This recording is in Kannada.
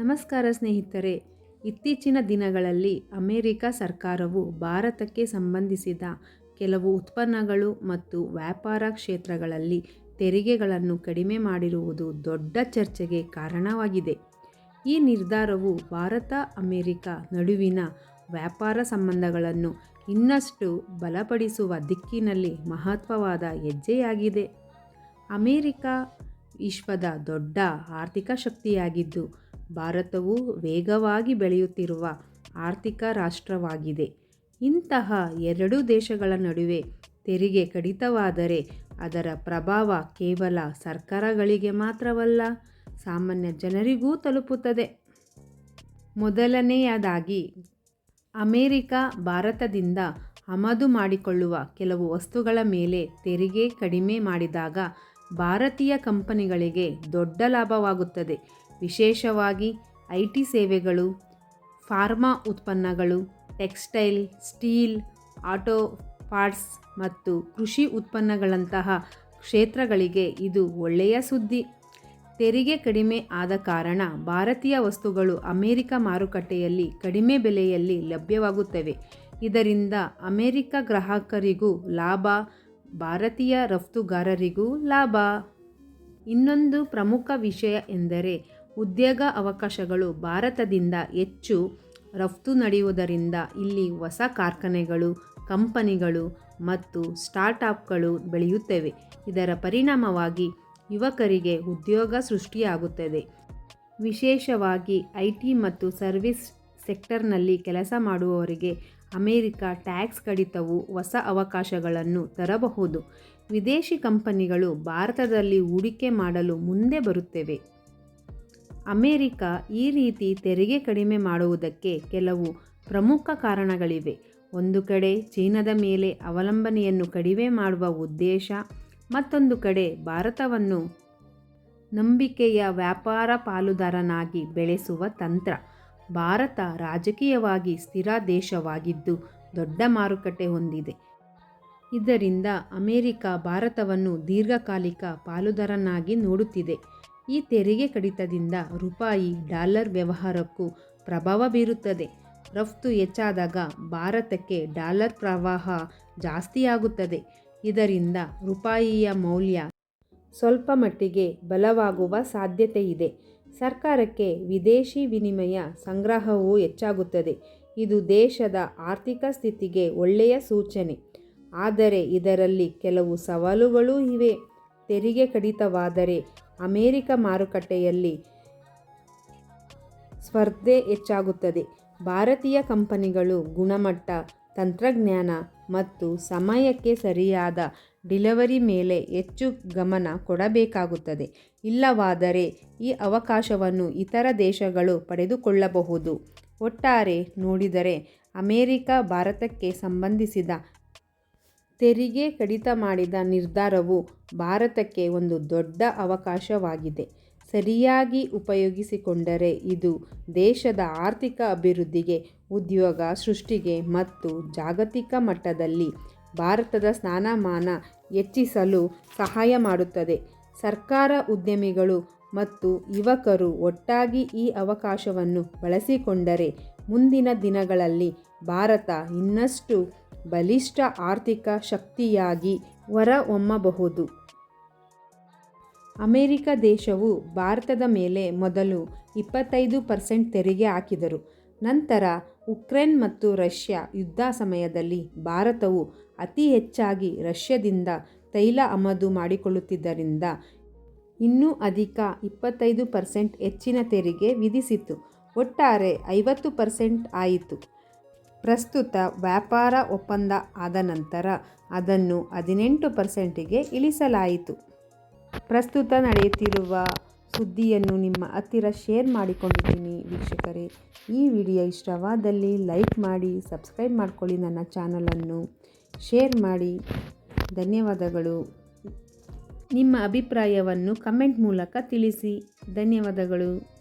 ನಮಸ್ಕಾರ ಸ್ನೇಹಿತರೆ. ಇತ್ತೀಚಿನ ದಿನಗಳಲ್ಲಿ ಅಮೆರಿಕ ಸರ್ಕಾರವು ಭಾರತಕ್ಕೆ ಸಂಬಂಧಿಸಿದ ಕೆಲವು ಉತ್ಪನ್ನಗಳು ಮತ್ತು ವ್ಯಾಪಾರ ಕ್ಷೇತ್ರಗಳಲ್ಲಿ ತೆರಿಗೆಗಳನ್ನು ಕಡಿಮೆ ಮಾಡಿರುವುದು ದೊಡ್ಡ ಚರ್ಚೆಗೆ ಕಾರಣವಾಗಿದೆ. ಈ ನಿರ್ಧಾರವು ಭಾರತ, ಅಮೆರಿಕ ನಡುವಿನ ವ್ಯಾಪಾರ ಸಂಬಂಧಗಳನ್ನು ಇನ್ನಷ್ಟು ಬಲಪಡಿಸುವ ದಿಕ್ಕಿನಲ್ಲಿ ಮಹತ್ವವಾದ ಹೆಜ್ಜೆಯಾಗಿದೆ. ಅಮೆರಿಕ ವಿಶ್ವದ ದೊಡ್ಡ ಆರ್ಥಿಕ ಶಕ್ತಿಯಾಗಿದ್ದು, ಭಾರತವು ವೇಗವಾಗಿ ಬೆಳೆಯುತ್ತಿರುವ ಆರ್ಥಿಕ ರಾಷ್ಟ್ರವಾಗಿದೆ. ಇಂತಹ ಎರಡು ದೇಶಗಳ ನಡುವೆ ತೆರಿಗೆ ಕಡಿತವಾದರೆ ಅದರ ಪ್ರಭಾವ ಕೇವಲ ಸರ್ಕಾರಗಳಿಗೆ ಮಾತ್ರವಲ್ಲ, ಸಾಮಾನ್ಯ ಜನರಿಗೂ ತಲುಪುತ್ತದೆ. ಮೊದಲನೆಯದಾಗಿ, ಅಮೆರಿಕ ಭಾರತದಿಂದ ಆಮದು ಮಾಡಿಕೊಳ್ಳುವ ಕೆಲವು ವಸ್ತುಗಳ ಮೇಲೆ ತೆರಿಗೆ ಕಡಿಮೆ ಮಾಡಿದಾಗ ಭಾರತೀಯ ಕಂಪನಿಗಳಿಗೆ ದೊಡ್ಡ ಲಾಭವಾಗುತ್ತದೆ. ವಿಶೇಷವಾಗಿ ಐ ಸೇವೆಗಳು, ಫಾರ್ಮಾ ಉತ್ಪನ್ನಗಳು, ಟೆಕ್ಸ್ಟೈಲ್, ಸ್ಟೀಲ್, ಆಟೋ ಪಾರ್ಟ್ಸ್ ಮತ್ತು ಕೃಷಿ ಉತ್ಪನ್ನಗಳಂತಹ ಕ್ಷೇತ್ರಗಳಿಗೆ ಇದು ಒಳ್ಳೆಯ ಸುದ್ದಿ. ತೆರಿಗೆ ಕಡಿಮೆ ಆದ ಕಾರಣ ಭಾರತೀಯ ವಸ್ತುಗಳು ಅಮೆರಿಕ ಮಾರುಕಟ್ಟೆಯಲ್ಲಿ ಕಡಿಮೆ ಬೆಲೆಯಲ್ಲಿ ಲಭ್ಯವಾಗುತ್ತವೆ. ಇದರಿಂದ ಅಮೆರಿಕ ಗ್ರಾಹಕರಿಗೂ ಲಾಭ ಭಾರತೀಯ ರಫ್ತುಗಾರರಿಗೂ ಲಾಭ. ಇನ್ನೊಂದು ಪ್ರಮುಖ ವಿಷಯ ಎಂದರೆ ಉದ್ಯೋಗ ಅವಕಾಶಗಳು ಭಾರತದಿಂದ ಹೆಚ್ಚು ರಫ್ತು ನಡೆಯುವುದರಿಂದ ಇಲ್ಲಿ ಹೊಸ ಕಾರ್ಖಾನೆಗಳು, ಕಂಪನಿಗಳು ಮತ್ತು ಸ್ಟಾರ್ಟ್ಅಪ್ಗಳು ಬೆಳೆಯುತ್ತವೆ. ಇದರ ಪರಿಣಾಮವಾಗಿ ಯುವಕರಿಗೆ ಉದ್ಯೋಗ ಸೃಷ್ಟಿಯಾಗುತ್ತದೆ. ವಿಶೇಷವಾಗಿ ಐ ಟಿ ಮತ್ತು ಸರ್ವಿಸ್ ಸೆಕ್ಟರ್ನಲ್ಲಿ ಕೆಲಸ ಮಾಡುವವರಿಗೆ ಅಮೆರಿಕ ಟ್ಯಾಕ್ಸ್ ಕಡಿತವು ಹೊಸ ಅವಕಾಶಗಳನ್ನು ತರಬಹುದು. ವಿದೇಶಿ ಕಂಪನಿಗಳು ಭಾರತದಲ್ಲಿ ಹೂಡಿಕೆ ಮಾಡಲು ಮುಂದೆ ಬರುತ್ತವೆ. ಅಮೆರಿಕ ಈ ರೀತಿ ತೆರಿಗೆ ಕಡಿಮೆ ಮಾಡುವುದಕ್ಕೆ ಕೆಲವು ಪ್ರಮುಖ ಕಾರಣಗಳಿವೆ. ಒಂದು ಕಡೆ ಚೀನಾದ ಮೇಲೆ ಅವಲಂಬನೆಯನ್ನು ಕಡಿಮೆ ಮಾಡುವ ಉದ್ದೇಶ, ಮತ್ತೊಂದು ಕಡೆ ಭಾರತವನ್ನು ನಂಬಿಕೆಯ ವ್ಯಾಪಾರ ಪಾಲುದಾರನಾಗಿ ಬೆಳೆಸುವ ತಂತ್ರ. ಭಾರತ ರಾಜಕೀಯವಾಗಿ ಸ್ಥಿರ ದೇಶವಾಗಿದ್ದು ದೊಡ್ಡ ಮಾರುಕಟ್ಟೆ ಹೊಂದಿದೆ. ಇದರಿಂದ ಅಮೆರಿಕ ಭಾರತವನ್ನು ದೀರ್ಘಕಾಲಿಕ ಪಾಲುದಾರನಾಗಿ ನೋಡುತ್ತಿದೆ. ಈ ತೆರಿಗೆ ಕಡಿತದಿಂದ ರೂಪಾಯಿ ಡಾಲರ್ ವ್ಯವಹಾರಕ್ಕೂ ಪ್ರಭಾವ ಬೀರುತ್ತದೆ. ರಫ್ತು ಹೆಚ್ಚಾದಾಗ ಭಾರತಕ್ಕೆ ಡಾಲರ್ ಪ್ರವಾಹ ಜಾಸ್ತಿಯಾಗುತ್ತದೆ. ಇದರಿಂದ ರೂಪಾಯಿಯ ಮೌಲ್ಯ ಸ್ವಲ್ಪ ಮಟ್ಟಿಗೆ ಬಲವಾಗುವ ಸಾಧ್ಯತೆಯಿದೆ. ಸರ್ಕಾರಕ್ಕೆ ವಿದೇಶಿ ವಿನಿಮಯ ಸಂಗ್ರಹವೂ ಹೆಚ್ಚಾಗುತ್ತದೆ. ಇದು ದೇಶದ ಆರ್ಥಿಕ ಸ್ಥಿತಿಗೆ ಒಳ್ಳೆಯ ಸೂಚನೆ. ಆದರೆ ಇದರಲ್ಲಿ ಕೆಲವು ಸವಾಲುಗಳೂ ಇವೆ. ತೆರಿಗೆ ಕಡಿತವಾದರೆ ಅಮೆರಿಕ ಮಾರುಕಟ್ಟೆಯಲ್ಲಿ ಸ್ಪರ್ಧೆ ಹೆಚ್ಚಾಗುತ್ತದೆ. ಭಾರತೀಯ ಕಂಪನಿಗಳು ಗುಣಮಟ್ಟ, ತಂತ್ರಜ್ಞಾನ ಮತ್ತು ಸಮಯಕ್ಕೆ ಸರಿಯಾದ ಡಿಲೆವರಿ ಮೇಲೆ ಹೆಚ್ಚು ಗಮನ ಕೊಡಬೇಕಾಗುತ್ತದೆ. ಇಲ್ಲವಾದರೆ ಈ ಅವಕಾಶವನ್ನು ಇತರ ದೇಶಗಳು ಪಡೆದುಕೊಳ್ಳಬಹುದು. ಒಟ್ಟಾರೆ ನೋಡಿದರೆ ಅಮೆರಿಕ ಭಾರತಕ್ಕೆ ಸಂಬಂಧಿಸಿದ ತೆರಿಗೆ ಕಡಿತ ಮಾಡಿದ ನಿರ್ಧಾರವು ಭಾರತಕ್ಕೆ ಒಂದು ದೊಡ್ಡ ಅವಕಾಶವಾಗಿದೆ. ಸರಿಯಾಗಿ ಉಪಯೋಗಿಸಿಕೊಂಡರೆ ಇದು ದೇಶದ ಆರ್ಥಿಕ ಅಭಿವೃದ್ಧಿಗೆ ಉದ್ಯೋಗ ಸೃಷ್ಟಿಗೆ ಮತ್ತು ಜಾಗತಿಕ ಮಟ್ಟದಲ್ಲಿ ಭಾರತದ ಸ್ಥಾನಮಾನ ಹೆಚ್ಚಿಸಲು ಸಹಾಯ ಮಾಡುತ್ತದೆ. ಸರ್ಕಾರ ಉದ್ಯಮಿಗಳು ಮತ್ತು ಯುವಕರು ಒಟ್ಟಾಗಿ ಈ ಅವಕಾಶವನ್ನು ಬಳಸಿಕೊಂಡರೆ ಮುಂದಿನ ದಿನಗಳಲ್ಲಿ ಭಾರತ ಇನ್ನಷ್ಟು ಬಲಿಷ್ಠ ಆರ್ಥಿಕ ಶಕ್ತಿಯಾಗಿ ಹೊರಹೊಮ್ಮಬಹುದು. ಅಮೆರಿಕ ದೇಶವು ಭಾರತದ ಮೇಲೆ ಮೊದಲು ಇಪ್ಪತ್ತೈದು ಪರ್ಸೆಂಟ್ ತೆರಿಗೆ ಹಾಕಿದರು. ನಂತರ ಉಕ್ರೇನ್ ಮತ್ತು ರಷ್ಯಾ ಯುದ್ಧ ಸಮಯದಲ್ಲಿ ಭಾರತವು ಅತಿ ಹೆಚ್ಚಾಗಿ ರಷ್ಯಾದಿಂದ ತೈಲ ಆಮದು ಮಾಡಿಕೊಳ್ಳುತ್ತಿದ್ದರಿಂದ ಇನ್ನೂ ಅಧಿಕ ಇಪ್ಪತ್ತೈದು ಪರ್ಸೆಂಟ್ ಹೆಚ್ಚಿನ ತೆರಿಗೆ ವಿಧಿಸಿತು. ಒಟ್ಟಾರೆ ಐವತ್ತು ಪರ್ಸೆಂಟ್ ಆಯಿತು. ಪ್ರಸ್ತುತ ವ್ಯಾಪಾರ ಒಪ್ಪಂದ ಆದ ನಂತರ ಅದನ್ನು ಹದಿನೆಂಟು ಪರ್ಸೆಂಟಿಗೆ ಇಳಿಸಲಾಯಿತು. ಪ್ರಸ್ತುತ ನಡೆಯುತ್ತಿರುವ ಸುದ್ದಿಯನ್ನು ನಿಮ್ಮ ಹತ್ತಿರ ಶೇರ್ ಮಾಡಿಕೊಂಡಿದ್ದೀನಿ ವೀಕ್ಷಕರೇ. ಈ ವಿಡಿಯೋ ಇಷ್ಟವಾದಲ್ಲಿ ಲೈಕ್ ಮಾಡಿ, ಸಬ್ಸ್ಕ್ರೈಬ್ ಮಾಡ್ಕೊಳ್ಳಿ ನನ್ನ ಚಾನಲನ್ನು. ಶೇರ್ ಮಾಡಿ. ಧನ್ಯವಾದಗಳು. ನಿಮ್ಮ ಅಭಿಪ್ರಾಯವನ್ನು ಕಮೆಂಟ್ ಮೂಲಕ ತಿಳಿಸಿ. ಧನ್ಯವಾದಗಳು.